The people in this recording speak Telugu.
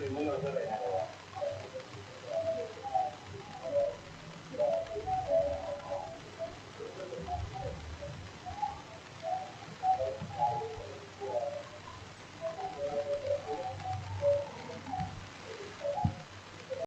Mọi người.